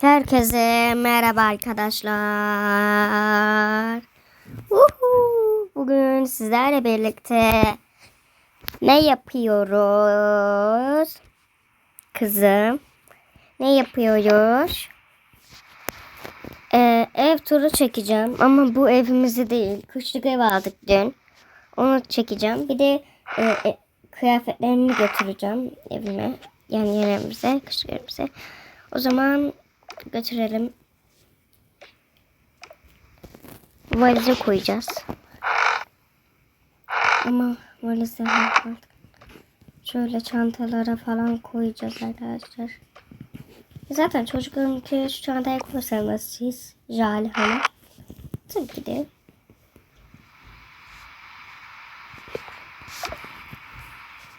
Herkese merhaba arkadaşlar. Uhu, Bugün sizlerle birlikte ne yapıyoruz? Kızım. Ne yapıyoruz? Ee, ev turu çekeceğim ama bu evimizi değil. Kışlık ev aldık dün. Onu çekeceğim. Bir de e, e, kıyafetlerimi götüreceğim evime. Yani yerimize, kışlık evimize. O zaman götürelim. Valize koyacağız. Ama valize. Şöyle çantalara falan koyacağız arkadaşlar. Zaten çocuklarınki şu çantaya koysanız siz Jale Hanım. Tabii ki de.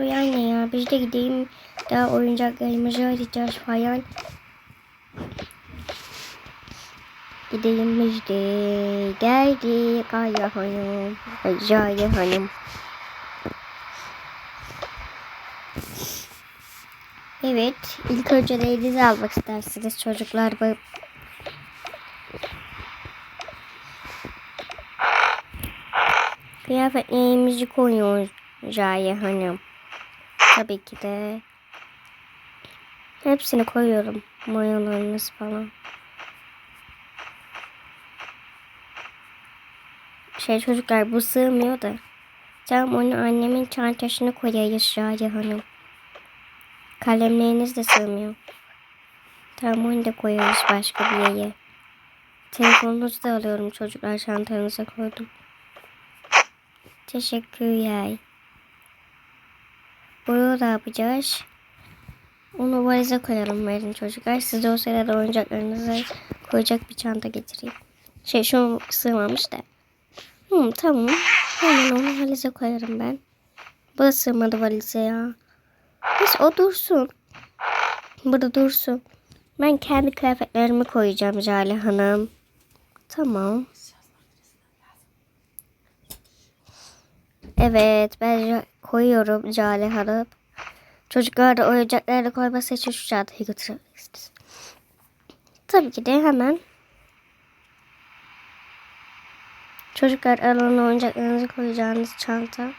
Dur anne ya biz de gideyim daha oyuncaklarımızı arayacağız falan. Gidelim biz de. Geldik Aya Hanım. Jale Hanım. Evet, ilk önce neyinizi almak istersiniz çocuklar? Kıyafetlerimizi koyuyoruz Jaya Hanım. Tabii ki de. Hepsini koyuyorum. Mayolarınız falan. Şey çocuklar bu sığmıyor da. Tamam onu annemin çantasına koyayız Jaya Hanım. Kalemleriniz de sığmıyor. Tamam onu da koyarız başka bir yere. Telefonunuzu da alıyorum çocuklar çantanıza koydum. Teşekkürler. Bunu da yapacağız. Onu valize koyalım verin çocuklar. Siz de o sırada oyuncaklarınızı koyacak bir çanta getireyim. Şey şu sığmamış da. Hı, tamam. Hemen onu valize koyarım ben. Bu da sığmadı valize ya. Neyse o dursun. Burada dursun. Ben kendi kıyafetlerimi koyacağım Jale Hanım. Tamam. Evet ben koyuyorum Jale Hanım. Çocuklar da oyuncaklarını koyması için şu çantayı götürebilirsiniz. Tabii ki de hemen. Çocuklar alın oyuncaklarınızı koyacağınız çanta.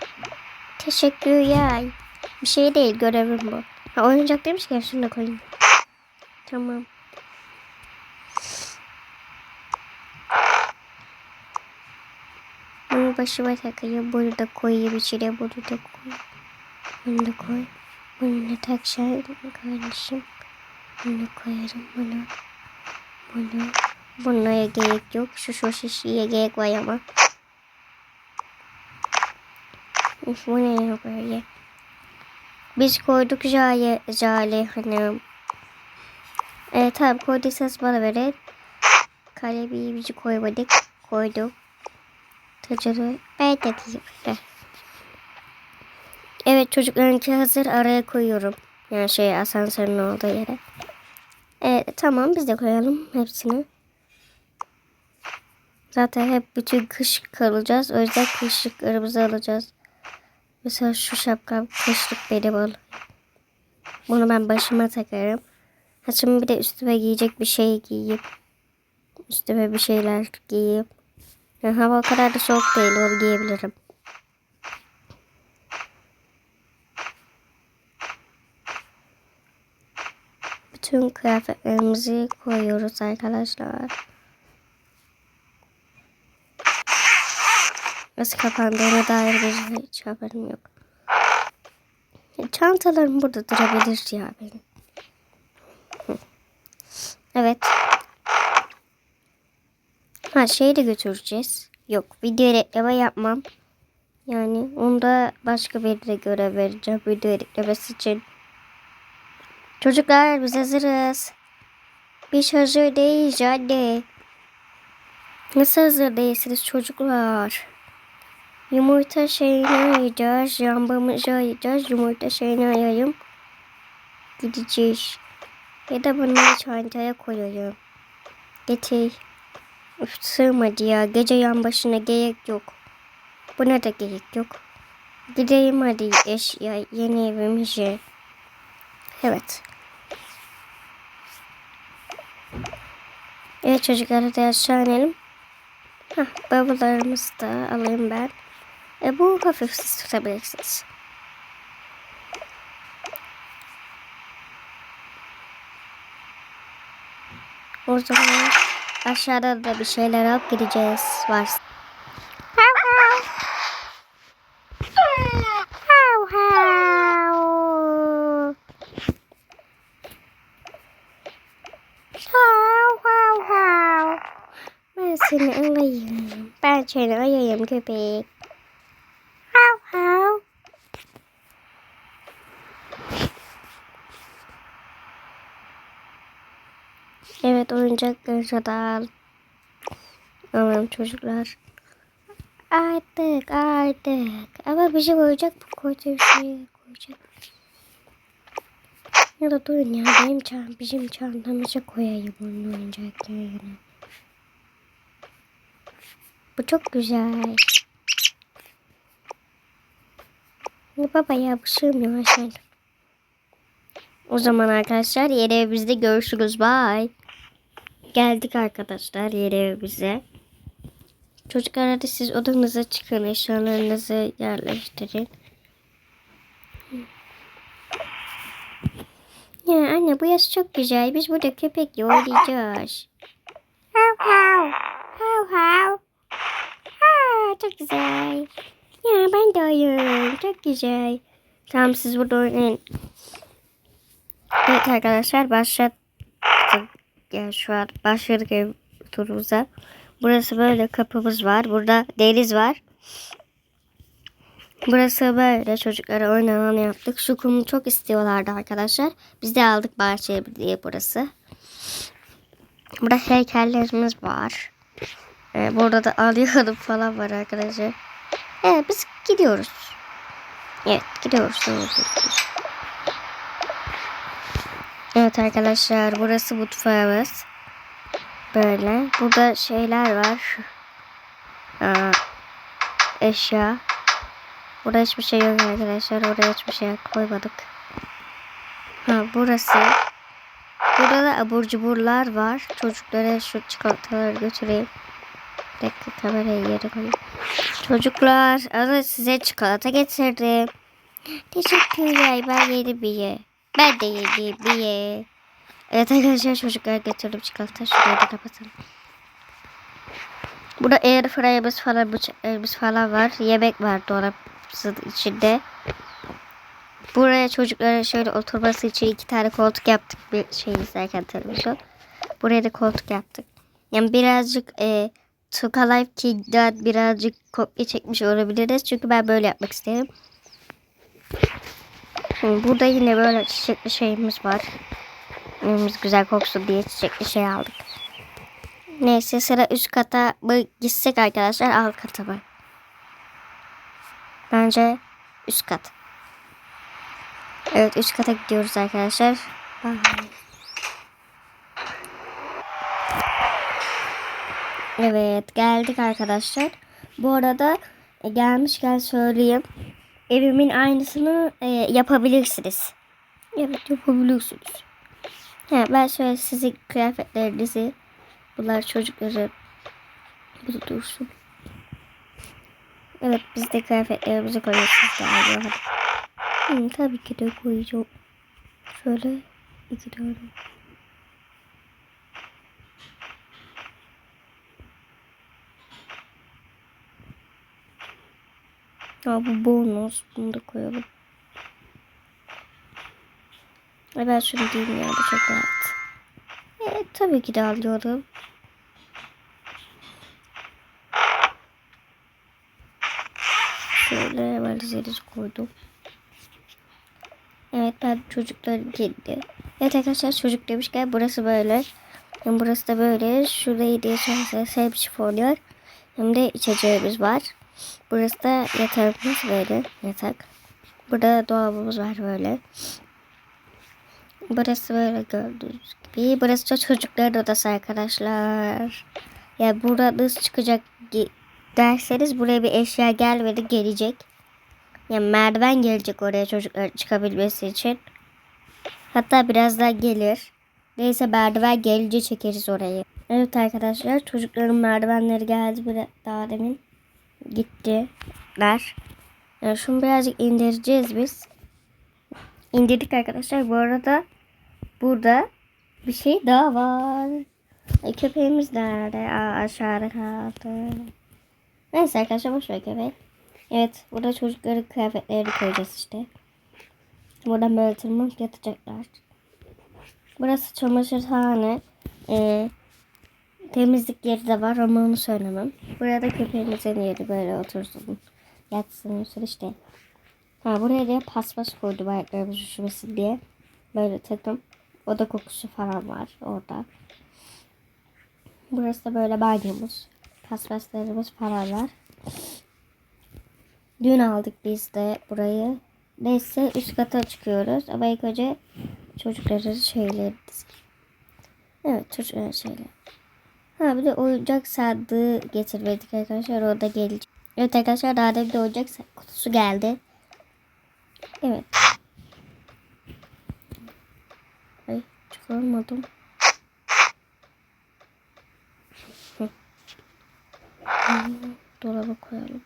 Teşekkürler. Bir şey değil görevim bu. Ha, oyuncak demişken şunu da koyayım. Tamam. Bunu başıma takayım. Bunu da koyayım içine. Bunu da koy. Bunu da koy. Bunu da takacağım kardeşim. Bunu koyarım. Bunu. Bunu. Bunlara gerek yok. Şu şu şişiye gerek var ama. Üf, bu ne ya böyle? Biz koyduk Jale, Jale Hanım. Evet tamam koyduysanız bana verin. Kalemi bizi koymadık. Koydum. Ben takayım. Heh. Evet çocuklarınki hazır araya koyuyorum. Yani şey asansörün olduğu yere. Evet tamam biz de koyalım hepsini. Zaten hep bütün kış kalacağız. O yüzden kışlıklarımızı alacağız. Mesela şu şapkam kışlık benim al. Bunu ben başıma takarım. Şimdi bir de üstüme giyecek bir şey giyeyim. Üstüme bir şeyler giyeyim. Yani hava o kadar da soğuk değil. Onu giyebilirim. Bütün kıyafetlerimizi koyuyoruz arkadaşlar. Nasıl kapandığına dair bir hiç haberim yok. Çantalarım burada durabilir ya benim. Evet. Ha şeyi de götüreceğiz. Yok video reklama yapmam. Yani onda başka birine göre vereceğim video reklamesi için. Çocuklar biz hazırız. Biz hazır değiliz anne. Nasıl hazır değilsiniz çocuklar? Yumurta şeyini ayıracağız. Jambamızı ayıracağız. Yumurta şeyini ayırayım. Gideceğiz. Ya da bunu çantaya koyayım. Getir. Üf, sığmadı ya. Gece yan başına gerek yok. Buna da gerek yok. Gideyim hadi eşya yeni evim. Evet. Evet çocuklar hadi aşağı inelim. Hah, bavullarımızı da alayım ben. E, bu hafif siz tutabilirsiniz. O zaman aşağıda da bir şeyler alıp gideceğiz. Hav. Ben seni alayım. Ben seni alayım köpek. Hav hav. Da al. Alalım çocuklar. Artık artık. Ama bizim oyuncak bu koyduğu şeyi koyacak. Ya da durun ya benim çant bizim çantamıza koyayım onun oyuncaklarını. Bu çok güzel. Ya baba ya bu sığmıyor aşağıya. O zaman arkadaşlar yeni evimizde görüşürüz. Bye. Geldik arkadaşlar yeni evimize. Çocuklar hadi siz odanıza çıkın. Eşyalarınızı yerleştirin. Ya anne bu yaz çok güzel. Biz burada köpekle oynayacağız. Hav hav. Hav hav. Ha, çok güzel. Ya ben de oyun. Çok güzel. Tamam siz burada oynayın. Evet arkadaşlar başlattık. Yani şu an başladık ev turumuza. Burası böyle kapımız var. Burada deniz var. Burası böyle çocuklara oyun alanı yaptık. Şu kumu çok istiyorlardı arkadaşlar. Biz de aldık bahçe diye burası. Burada heykellerimiz var. Ee, burada da alıyordum falan var arkadaşlar. Evet biz gidiyoruz. Evet gidiyoruz. Evet arkadaşlar burası mutfağımız. Böyle. Burada şeyler var. Aa, eşya. Burada hiçbir şey yok arkadaşlar. Oraya hiçbir şey koymadık. Ha burası. Burada da abur cuburlar var. Çocuklara şu çikolataları götüreyim. Bir dakika kamerayı yere koyayım. Çocuklar alın size çikolata getirdim. Teşekkürler ben yedim bir ye. Ben de yedim bir ye. Evet arkadaşlar çocuklar getirdim çikolata. Şurayı da kapatalım. Burada air fryer'ımız falan bıçaklarımız falan var. Yemek var dolabımızın içinde. Buraya çocuklara şöyle oturması için iki tane koltuk yaptık bir şey izlerken televizyon. Buraya da koltuk yaptık. Yani birazcık e, Tuka Life Kid'den birazcık kopya çekmiş olabiliriz. Çünkü ben böyle yapmak istedim. Burada yine böyle çiçekli şeyimiz var. Evimiz güzel koksun diye çiçekli şey aldık. Neyse sıra üst kata gitsek arkadaşlar alt kata mı? Bence üst kat. Evet üst kata gidiyoruz arkadaşlar. Evet geldik arkadaşlar. Bu arada e, gelmişken söyleyeyim. Evimin aynısını e, yapabilirsiniz. Evet yapabilirsiniz. Ha, ben şöyle sizin kıyafetlerinizi bunlar çocukları burada dursun. Evet biz de kıyafetlerimizi koyuyoruz galiba. Hı, tabii ki de koyacağım. Şöyle iki tane. Ya bu bonus. Bunu da koyalım. Ay ben şunu diyeyim ya bu çok rahat. Evet tabii ki de alıyorum. Şöyle valizleri koydum. Evet ben çocuklar girdi. Evet arkadaşlar çocuk demişken burası böyle. Hem burası da böyle. Şurada hediye şansları hepsi oluyor. Hem de içeceğimiz var. Burası da yatağımız böyle yatak. Burada dolabımız var böyle. Burası böyle gördüğünüz gibi. Burası da çocukların odası arkadaşlar. Ya burada nasıl çıkacak derseniz buraya bir eşya gelmedi gelecek. Yani merdiven gelecek oraya çocuklar çıkabilmesi için. Hatta biraz daha gelir. Neyse merdiven gelince çekeriz orayı. Evet arkadaşlar çocukların merdivenleri geldi daha demin. Gittiler. Yani şunu birazcık indireceğiz biz. İndirdik arkadaşlar. Bu arada burada bir şey daha var. E, köpeğimiz nerede? Aa, aşağıda kaldı. Neyse arkadaşlar boş ver köpek. Evet burada çocukların kıyafetlerini koyacağız işte. Buradan böyle tırmanıp yatacaklar. Burası çamaşırhane. Ee, temizlik yeri de var ama onu söylemem. Buraya da köpeğimizin yeri böyle otursun. Yatsın usul işte. Ha buraya da paspas koydum ayaklarımız üşümesin diye. Böyle takım. Oda kokusu falan var orada. Burası da böyle banyomuz. Paspaslarımız falan var. Dün aldık biz de burayı. Neyse üst kata çıkıyoruz. Ama ilk önce çocukların şeyleri. Evet çocukların şeyleri. Ha bir de oyuncak sandığı getirmedik arkadaşlar. O da gelecek. Evet arkadaşlar daha demin de oyuncak kutusu geldi. Evet. Ay çıkarmadım. Dolaba koyalım.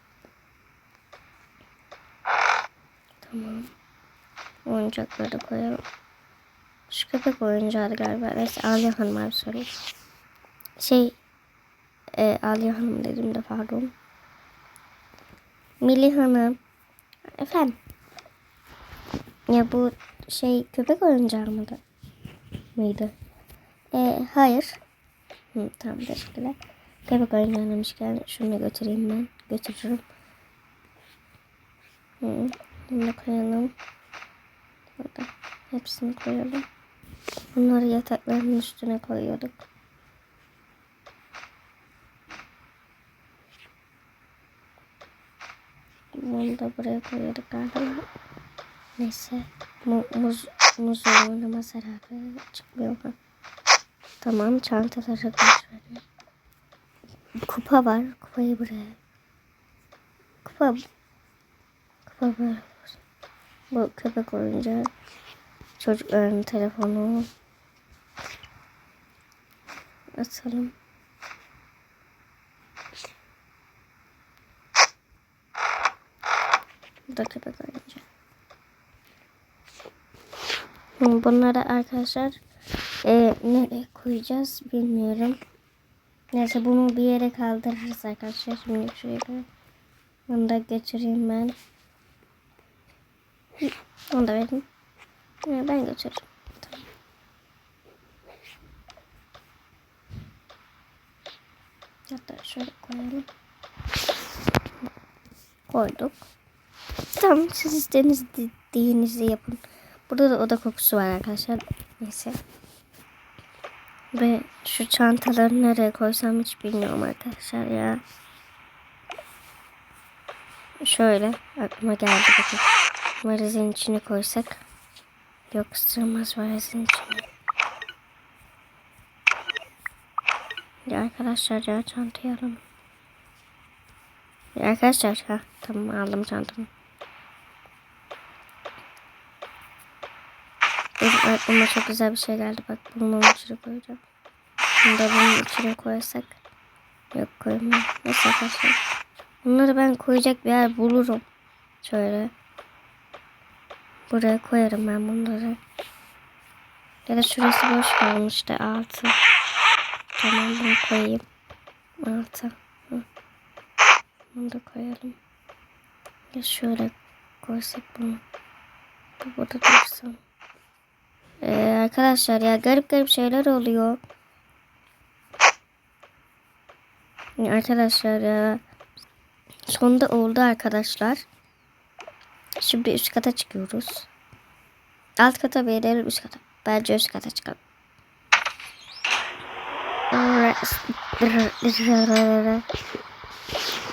Tamam. Oyuncakları koyalım. Şu köpek oyuncağı galiba. Neyse Aliye Hanım'a bir sorayım. Şey e, Aliye Hanım dedim de pardon. Milli Hanım. Efendim. Ya bu şey köpek oyuncağı mıydı? Mıydı? E, hayır. Hı, tamam teşekkürler. Köpek oyuncağı demişken şunu da götüreyim ben. Götürürüm. Hı, bunu koyalım. Burada. Hepsini koyalım. Bunları yatakların üstüne koyuyorduk. Bunu da buraya koyuyorduk galiba. Neyse. Mu muz, muz oynamaz herhalde. Çıkmıyor mu? Tamam çantaları koyuyorum. Kupa var. Kupayı buraya. Kupa. Kupa böyle. Bu köpek oyuncağı. Çocukların telefonu. Atalım. Bu da köpek. Hı, Bunları arkadaşlar e, nereye koyacağız bilmiyorum. Neyse bunu bir yere kaldırırız arkadaşlar. Şimdi şöyle bunu da geçireyim ben. Onu da verin. Ben götürürüm. Tamam. Hatta şöyle koyalım. Koyduk. Tamam siz istediğiniz dediğinizi yapın. Burada da oda kokusu var arkadaşlar. Neyse. Ve şu çantaları nereye koysam hiç bilmiyorum arkadaşlar ya. Şöyle aklıma geldi bakın. Varizin içine koysak. Yok sığmaz varizin içine. Ya arkadaşlar ya çantayı alalım. Ya arkadaşlar ha tamam aldım çantamı. Benim aklıma çok güzel bir şey geldi. Bak bunu içine koyacağım. Bunu da bunun içine koysak. Yok koymayayım. Neyse arkadaşlar. Bunları ben koyacak bir yer bulurum. Şöyle. Buraya koyarım ben bunları. Ya da şurası boş kalmıştı. Altı. Tamam bunu koyayım. Altı. Hı. Bunu da koyalım. Ya şöyle koysak bunu. Bu burada dursun. Ee, arkadaşlar ya garip garip şeyler oluyor. Ya Arkadaşlar ya sonunda oldu arkadaşlar. Şimdi üst kata çıkıyoruz. Alt kata verelim üst kata. Bence üst kata çıkalım.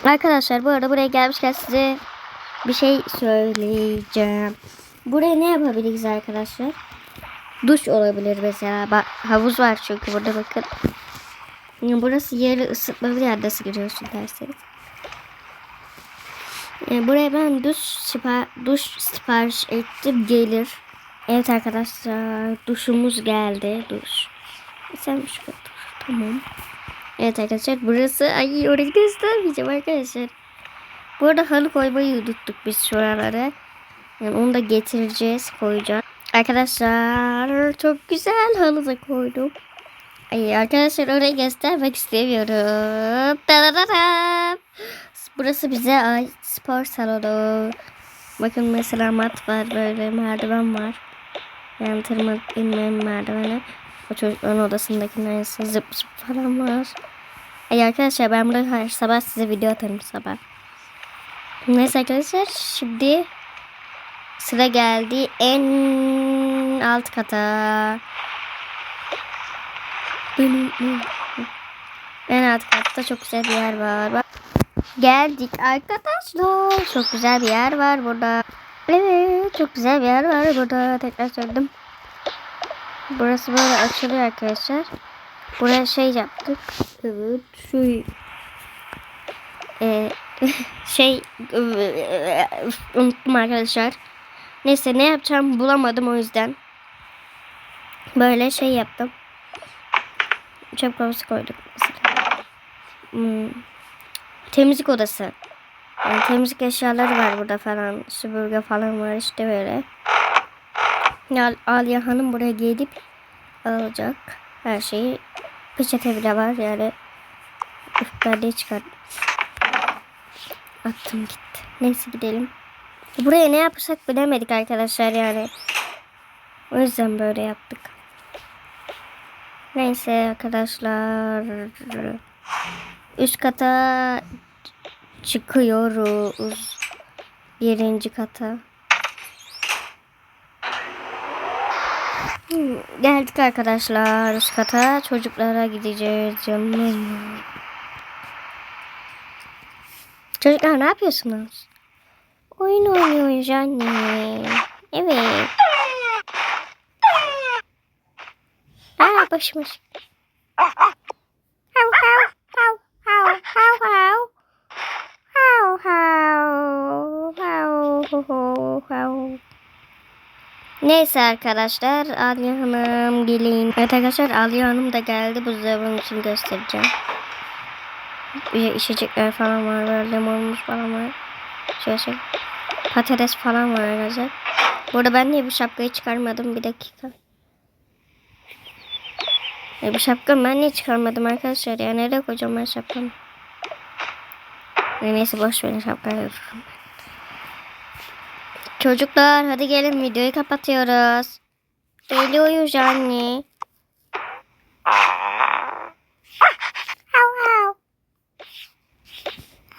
Arkadaşlar bu arada buraya gelmişken size bir şey söyleyeceğim. Buraya ne yapabiliriz arkadaşlar? Duş olabilir mesela. Bak havuz var çünkü burada bakın. Yani Burası yeri ısıtmalı yer nasıl giriyorsun derseniz. E, buraya ben duş, sipar duş sipariş ettim gelir. Evet arkadaşlar duşumuz geldi. Duş. Sen şu kadar. Tamam. Evet arkadaşlar burası ay orayı göstermeyeceğim arkadaşlar. Bu arada halı koymayı unuttuk biz şuralara. Yani onu da getireceğiz koyacağız. Arkadaşlar çok güzel halı da koydum. Ay arkadaşlar orayı göstermek istemiyorum. Dadadadam. Burası bize ait spor salonu. Bakın mesela mat var böyle merdiven var. Yani tırmanıp inmeyen merdiveni. O çocukların odasındaki neyse zıp zıp falan var. Ay arkadaşlar ben burada her sabah size video atarım sabah. Neyse arkadaşlar şimdi sıra geldi en alt kata. En alt katta çok güzel bir yer var. Bak. Geldik arkadaşlar. Çok güzel bir yer var burada. Evet çok güzel bir yer var burada. Tekrar söyledim. Burası böyle açılıyor arkadaşlar. Buraya şey yaptık. Evet şu ee, şey unuttum arkadaşlar. Neyse ne yapacağım bulamadım o yüzden. Böyle şey yaptım. Çöp kovası koyduk. Hmm. Temizlik odası. Yani temizlik eşyaları var burada falan. Süpürge falan var işte böyle. Ya Aliye Hanım buraya gelip alacak her şeyi. Peçete bile var yani. Üf ben de çıkar. Attım gitti. Neyse gidelim. Buraya ne yapırsak bilemedik arkadaşlar yani. O yüzden böyle yaptık. Neyse arkadaşlar. Üst kata çıkıyoruz. Birinci kata. Hmm, Geldik arkadaşlar üst kata. Çocuklara gideceğiz canım. Çocuklar ne yapıyorsunuz? Oyun oynuyoruz anne. Evet. Aa başımış. Hav hav hav hav hav hav. Hav hav hav. Neyse arkadaşlar Aliye Hanım gelin. Evet arkadaşlar Aliye Hanım da geldi. Buzdolabının için göstereceğim. İçecekler falan var. Böyle limonmuş falan var. Şöyle şey. Patates falan var arkadaşlar. Burada ben niye bu şapkayı çıkarmadım bir dakika. E, bu şapkamı ben niye çıkarmadım arkadaşlar ya nereye koyacağım ben şapkamı? Neyse boş verin şapkayı. Çocuklar hadi gelin videoyu kapatıyoruz. Geliyoruz anne. Hav hav.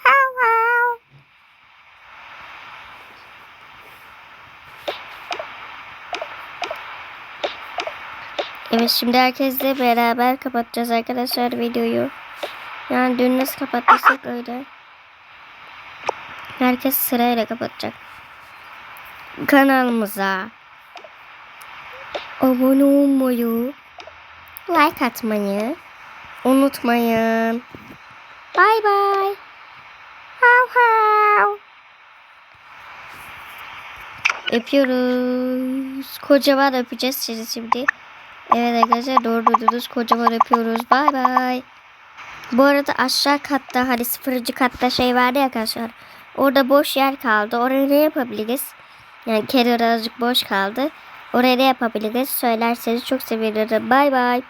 Hav hav. Evet şimdi herkesle beraber kapatacağız arkadaşlar videoyu. Yani dün nasıl kapattıysak öyle. Herkes sırayla kapatacak. Kanalımıza abone olmayı, like atmayı unutmayın. Bay bay. Hav hav. Öpüyoruz. Kocaman öpeceğiz sizi şimdi. Evet arkadaşlar doğru duydunuz. Kocaman öpüyoruz. Bay bay. Bu arada aşağı katta hani sıfırıncı katta şey vardı ya arkadaşlar. Orada boş yer kaldı. Oraya ne yapabiliriz? Yani kenar azıcık boş kaldı. Oraya ne yapabiliriz? Söylerseniz çok sevinirim. Bay bay.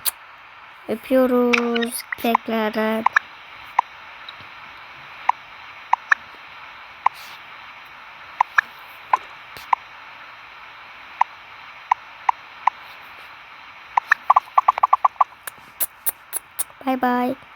Öpüyoruz tekrardan. Bay bay.